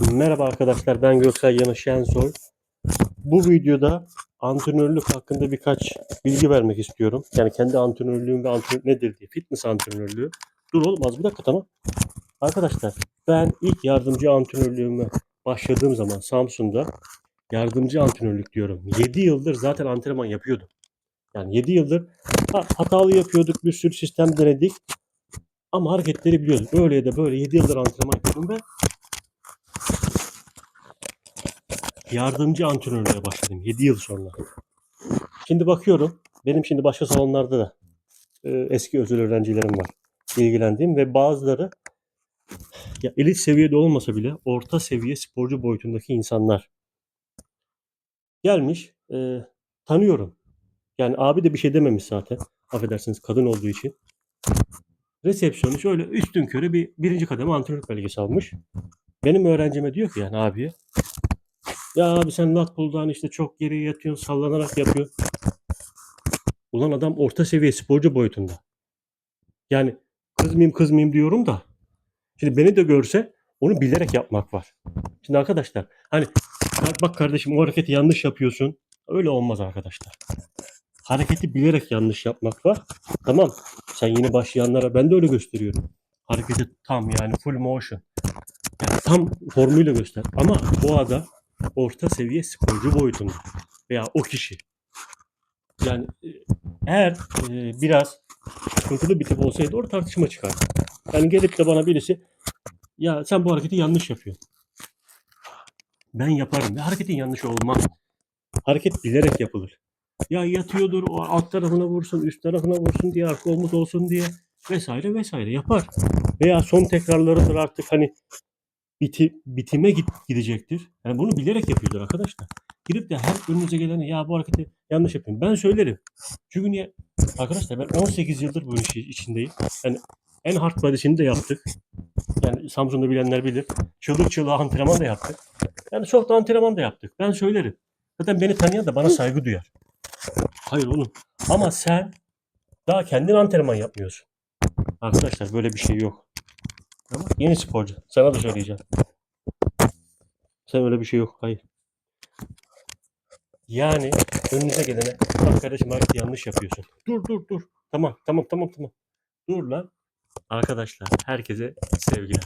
Merhaba arkadaşlar ben Göksel Yanış Şensoy. Bu videoda antrenörlük hakkında birkaç bilgi vermek istiyorum. Yani kendi antrenörlüğüm ve antrenör nedir diye. Fitness antrenörlüğü. Dur oğlum az bir dakika tamam. Arkadaşlar ben ilk yardımcı antrenörlüğüme başladığım zaman Samsun'da yardımcı antrenörlük diyorum. 7 yıldır zaten antrenman yapıyordum. Yani 7 yıldır ha, hatalı yapıyorduk bir sürü sistem denedik. Ama hareketleri biliyorduk. Böyle ya da böyle 7 yıldır antrenman yapıyordum ve yardımcı antrenörlüğe başladım 7 yıl sonra. Şimdi bakıyorum benim şimdi başka salonlarda da e, eski özel öğrencilerim var ilgilendiğim ve bazıları ya elit seviyede olmasa bile orta seviye sporcu boyutundaki insanlar gelmiş e, tanıyorum. Yani abi de bir şey dememiş zaten. Affedersiniz kadın olduğu için. Resepsiyonu şöyle üstün körü bir birinci kademe antrenörlük belgesi almış. Benim öğrencime diyor ki yani abiye ya abi sen lat pull'dan işte çok geriye yatıyorsun sallanarak yapıyor. Ulan adam orta seviye sporcu boyutunda. Yani kızmayayım kızmayayım diyorum da. Şimdi beni de görse onu bilerek yapmak var. Şimdi arkadaşlar hani bak- kardeşim o hareketi yanlış yapıyorsun. Öyle olmaz arkadaşlar. Hareketi bilerek yanlış yapmak var. Tamam. Sen yeni başlayanlara ben de öyle gösteriyorum. Hareketi tam yani full motion. Yani tam formuyla göster. Ama bu adam orta seviye sporcu boyutunda veya o kişi. Yani e, eğer e, biraz sıkıntılı bir tip olsaydı orada tartışma çıkar. Yani gelip de bana birisi ya sen bu hareketi yanlış yapıyorsun. Ben yaparım. Ve hareketin yanlış olmaz. Hareket bilerek yapılır. Ya yatıyordur o alt tarafına vursun, üst tarafına vursun diye, arka omuz olsun diye vesaire vesaire yapar. Veya son tekrarlarıdır artık hani biti, bitime git, gidecektir. Yani bunu bilerek yapıyorlar arkadaşlar. Girip de her önünüze gelene ya bu hareketi yanlış yapıyorum. Ben söylerim. Çünkü niye? Arkadaşlar ben 18 yıldır bu işin içindeyim. Yani en hard body'sini de yaptık. Yani Samsun'da bilenler bilir. Çığlık çığlığa antrenman da yaptık. Yani da antrenman da yaptık. Ben söylerim. Zaten beni tanıyan da bana saygı duyar. Hayır oğlum. Ama sen daha kendin antrenman yapmıyorsun. Arkadaşlar böyle bir şey yok. Ama yeni sporcu. Sana da söyleyeceğim. Sen öyle bir şey yok. Hayır. Yani önünüze gelene bak kardeşim hareketi yanlış yapıyorsun. Dur dur dur. Tamam tamam tamam tamam. Dur lan. Arkadaşlar herkese sevgiler.